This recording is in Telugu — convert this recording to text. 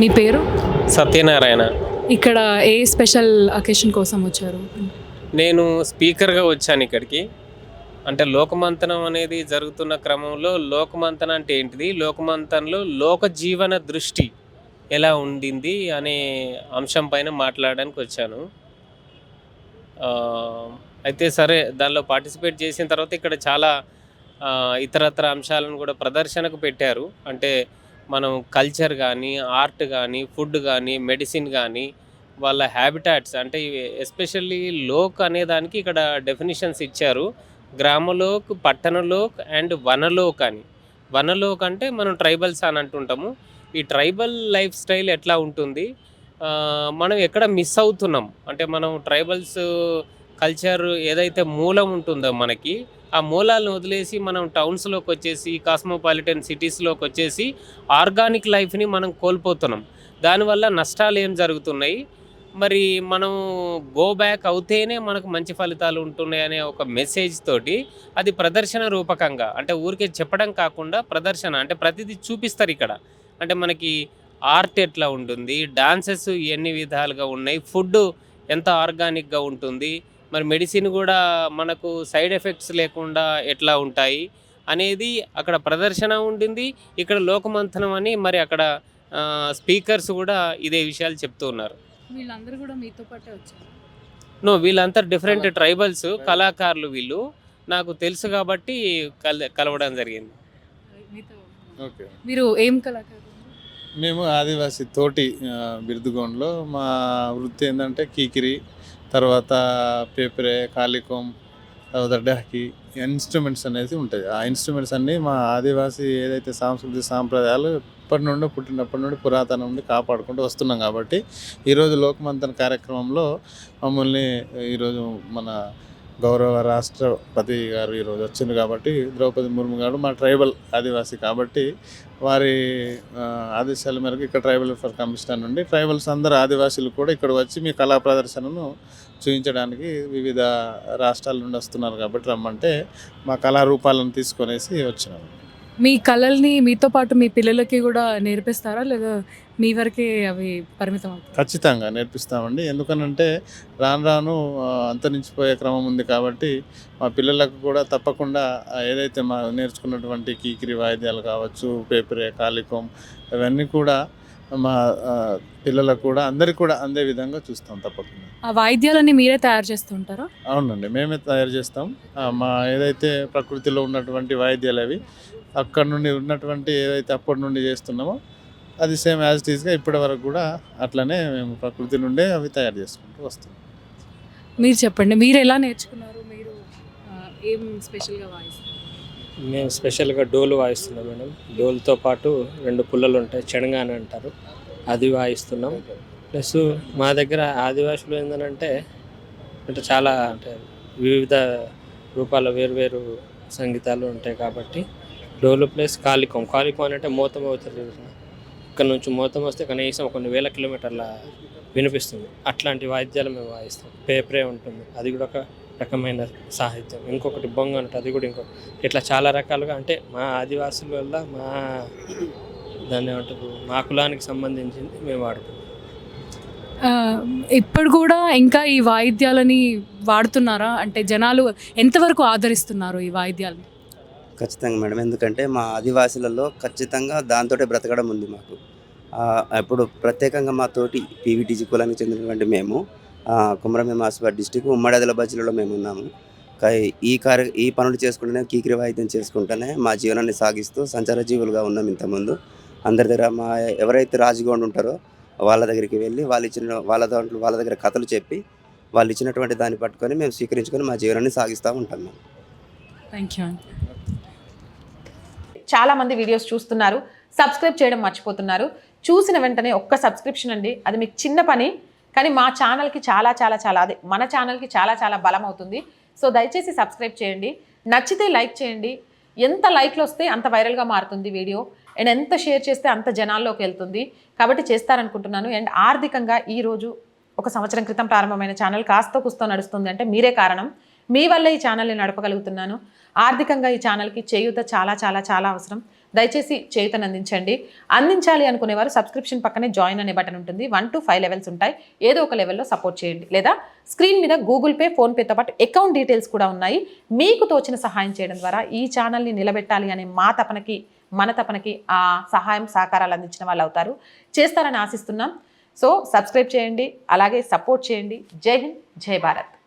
మీ పేరు? సత్యనారాయణ. ఇక్కడ ఏ స్పెషల్ అకేషన్ కోసం వచ్చారు? నేను స్పీకర్గా వచ్చాను ఇక్కడికి. అంటే లోకమంతనం అనేది జరుగుతున్న క్రమంలో లోకమంతనం అంటే ఏంటిది? లోకమంతనంలో లోక జీవన దృష్టి ఎలా ఉండింది అనే అంశం పైన మాట్లాడడానికి వచ్చాను. అయితే సరే దానిలో పార్టిసిపేట్ చేసిన తర్వాత ఇక్కడ చాలా ఇతరత్ర అంశాలను కూడా ప్రదర్శనకు పెట్టారు. అంటే మనం కల్చర్ కానీ ఆర్ట్ కానీ ఫుడ్ కానీ మెడిసిన్ కానీ వాళ్ళ హ్యాబిటాట్స్ అంటే ఎస్పెషల్లీ లోక్ అనే దానికి ఇక్కడ డెఫినిషన్స్ ఇచ్చారు. గ్రామలోక్ పట్టణలోక్ అండ్ వనలోక్ అని. వనలోక్ అంటే మనం ట్రైబల్స్ అని అంటుంటాము. ఈ ట్రైబల్ లైఫ్ స్టైల్ ఎట్లా ఉంటుంది? మనం ఎక్కడ మిస్ అవుతున్నాం? అంటే మనం ట్రైబల్స్ కల్చర్ ఏదైతే మూలం ఉంటుందో మనకి ఆ మూలాలను వదిలేసి మనం టౌన్స్లోకి వచ్చేసి కాస్మోపాలిటన్ సిటీస్లోకి వచ్చేసి ఆర్గానిక్ లైఫ్ని మనం కోల్పోతున్నాం. దానివల్ల నష్టాలు ఏం జరుగుతున్నాయి? మరి మనం గో బ్యాక్ అవుతేనే మనకు మంచి ఫలితాలు ఉంటున్నాయి అనే ఒక మెసేజ్ తోటి అది ప్రదర్శన రూపకంగా అంటే ఊరికే చెప్పడం కాకుండా ప్రదర్శన అంటే ప్రతిదీ చూపిస్తారు ఇక్కడ. అంటే మనకి ఆర్ట్ ఎట్లా ఉంటుంది డాన్సెస్ ఎన్ని విధాలుగా ఉన్నాయి ఫుడ్ ఎంత ఆర్గానిక్గా ఉంటుంది మరి మెడిసిన్ కూడా మనకు సైడ్ ఎఫెక్ట్స్ లేకుండా ఎట్లా ఉంటాయి అనేది అక్కడ ప్రదర్శన ఉండింది. ఇక్కడ లోకమంథనం అని మరి అక్కడ స్పీకర్స్ కూడా ఇదే విషయాలు చెప్తూ ఉన్నారు. వీళ్ళందరూ కూడా మీతో పాటే వచ్చారు. నో వీళ్ళంతా డిఫరెంట్ ట్రైబల్స్ కళాకారులు వీళ్ళు. నాకు తెలుసు కాబట్టి కల కలవడం జరిగింది. మీతో ఓకే. మీరు ఏం కళాకారు మేము ఆదివాసి తోటి బిరుదుగోండ్లో మా వృత్తి ఏంటంటే కీకిరి తర్వాత పేపరే కాలికోం తర్వాత డాకి ఇన్స్ట్రుమెంట్స్ అనేది ఉంటాయి. ఆ ఇన్స్ట్రుమెంట్స్ అన్నీ మా ఆదివాసి ఏదైతే సాంస్కృతిక సాంప్రదాయాలు ఇప్పటి నుండి పుట్టినప్పటి నుండి పురాతనం నుండి కాపాడుకుంటూ వస్తున్నాం కాబట్టి ఈరోజు లోకమంతన కార్యక్రమంలో మమ్మల్ని ఈరోజు మన గౌరవ రాష్ట్రపతి గారు ఈరోజు వచ్చింది కాబట్టి ద్రౌపది ముర్ము గారు మా ట్రైబల్ ఆదివాసి కాబట్టి వారి ఆదేశాల మేరకు ఇక్కడ ట్రైబల్ వెల్ఫేర్ కమిషనర్ నుండి ట్రైబల్స్ అందరు ఆదివాసీలు కూడా ఇక్కడ వచ్చి మీ కళా ప్రదర్శనను చూపించడానికి వివిధ రాష్ట్రాల నుండి వస్తున్నారు కాబట్టి రమ్మంటే మా కళారూపాలను తీసుకొనేసి వచ్చినాము మీ కళల్ని మీతో పాటు మీ పిల్లలకి కూడా నేర్పిస్తారా? లేదా మీ వరకే అవి పరిమితం ఖచ్చితంగా నేర్పిస్తామండి. ఎందుకనంటే రాను రాను అంతరించిపోయే క్రమం ఉంది కాబట్టి మా పిల్లలకు కూడా తప్పకుండా ఏదైతే మా నేర్చుకున్నటువంటి కీకిరి వాయిద్యాలు కావచ్చు పేపరే కాలికం ఇవన్నీ కూడా మా పిల్లలకు కూడా అందరికి కూడా అందే విధంగా చూస్తాం తప్పకుండా. ఆ వాయిద్యాలన్నీ మీరే తయారు చేస్తుంటారా అవునండి. మేమే తయారు చేస్తాం. మా ఏదైతే ప్రకృతిలో ఉన్నటువంటి వాయిద్యాలు అవి అక్కడ నుండి ఉన్నటువంటి ఏదైతే అప్పటి నుండి చేస్తున్నామో అది సేమ్ యాజ్ టీజ్గా ఇప్పటి వరకు కూడా అట్లనే మేము ప్రకృతి నుండే అవి తయారు చేసుకుంటూ వస్తాం మీరు చెప్పండి మీరు ఎలా నేర్చుకున్నారు? మీరు ఏం స్పెషల్గా వాయిస్తారు? మేము స్పెషల్గా డోలు వాయిస్తున్నాం మేడం. డోల్తో పాటు రెండు పుల్లలు ఉంటాయి చెణగా అని అంటారు. అది వాయిస్తున్నాం. ప్లస్ మా దగ్గర ఆదివాసులు ఏంటంటే అంటే చాలా అంటే వివిధ రూపాల వేరువేరు సంగీతాలు ఉంటాయి కాబట్టి డోలు ప్లస్ కాలికం. కాలికం అని అంటే మోతం అవుతుంది ఇక్కడ నుంచి మోతం వస్తే కనీసం కొన్ని వేల కిలోమీటర్ల వినిపిస్తుంది. అట్లాంటి వాయిద్యాలు మేము వాయిస్తాం. పేపరే ఉంటుంది. అది కూడా ఒక రకమైన సాహిత్యం. ఇంకొకటి బొంగ ఉంటుంది. అది కూడా ఇంకొక ఇట్లా చాలా రకాలుగా అంటే మా ఆదివాసుల వల్ల మా దాన్ని ఏమంటారు? మా కులానికి సంబంధించింది మేము వాడుకుంటాం ఇప్పుడు కూడా ఇంకా ఈ వాయిద్యాలని వాడుతున్నారా? అంటే జనాలు ఎంతవరకు ఆదరిస్తున్నారు ఈ వాయిద్యాలు ఖచ్చితంగా మేడం. ఎందుకంటే మా ఆదివాసులలో ఖచ్చితంగా దాంతోటే బ్రతకడం ఉంది మాకు. ఇప్పుడు ప్రత్యేకంగా మా తోటి పీవీటీజీ కులానికి చెందినటువంటి మేము ఆ, ఆసిఫాబాద్ డిస్టిక్ ఉమ్మడి ఆదిలాబాద్ జిల్లాలో మేము ఉన్నాము. ఈ కార్య ఈ పనులు చేసుకుంటూనే కీకిరి వాయిద్యం చేసుకుంటూనే మా జీవనాన్ని సాగిస్తూ సంచార జీవులుగా ఉన్నాం ఇంతకుముందు. అందరి దగ్గర మా ఎవరైతే రాజుగౌండ్ ఉంటారో వాళ్ళ దగ్గరికి వెళ్ళి వాళ్ళు ఇచ్చిన వాళ్ళ దాంట్లో వాళ్ళ దగ్గర కథలు చెప్పి వాళ్ళు ఇచ్చినటువంటి దాన్ని పట్టుకొని మేము స్వీకరించుకొని మా జీవనాన్ని సాగిస్తూ ఉంటాం మేము థ్యాంక్ యూ చాలామంది వీడియోస్ చూస్తున్నారు. సబ్స్క్రైబ్ చేయడం మర్చిపోతున్నారు. చూసిన వెంటనే ఒక్క సబ్స్క్రిప్షన్ అండి. అది మీకు చిన్న పని కానీ మా ఛానల్కి చాలా చాలా చాలా అదే మన ఛానల్కి చాలా చాలా బలం అవుతుంది. సో దయచేసి సబ్స్క్రైబ్ చేయండి. నచ్చితే లైక్ చేయండి. ఎంత లైక్లు వస్తే అంత వైరల్గా మారుతుంది వీడియో అండ్ ఎంత షేర్ చేస్తే అంత జనాల్లోకి వెళ్తుంది. కాబట్టి చేస్తారనుకుంటున్నాను. అండ్ ఆర్థికంగా ఈరోజు ఒక సంవత్సరం క్రితం ప్రారంభమైన ఛానల్ కాస్త కుస్తో నడుస్తుంది అంటే మీరే కారణం. మీ వల్ల ఈ ఛానల్ని నడపగలుగుతున్నాను. ఆర్థికంగా ఈ ఛానల్కి చేయూత చాలా చాలా చాలా అవసరం. దయచేసి చేయుతను అందించండి. అందించాలి అనుకునేవారు సబ్స్క్రిప్షన్ పక్కనే జాయిన్ అనే బటన్ ఉంటుంది. వన్ టు ఫైవ్ లెవెల్స్ ఉంటాయి. ఏదో ఒక లెవెల్లో సపోర్ట్ చేయండి. లేదా స్క్రీన్ మీద గూగుల్ పే ఫోన్పేతో పాటు అకౌంట్ డీటెయిల్స్ కూడా ఉన్నాయి. మీకు తోచిన సహాయం చేయడం ద్వారా ఈ ఛానల్ని నిలబెట్టాలి అనే మా తపనకి మన తపనకి ఆ సహాయం సహకారాలు అందించిన వాళ్ళు అవుతారు. చేస్తారని ఆశిస్తున్నాం. సో సబ్స్క్రైబ్ చేయండి. అలాగే సపోర్ట్ చేయండి. జై హింద్ జై భారత్.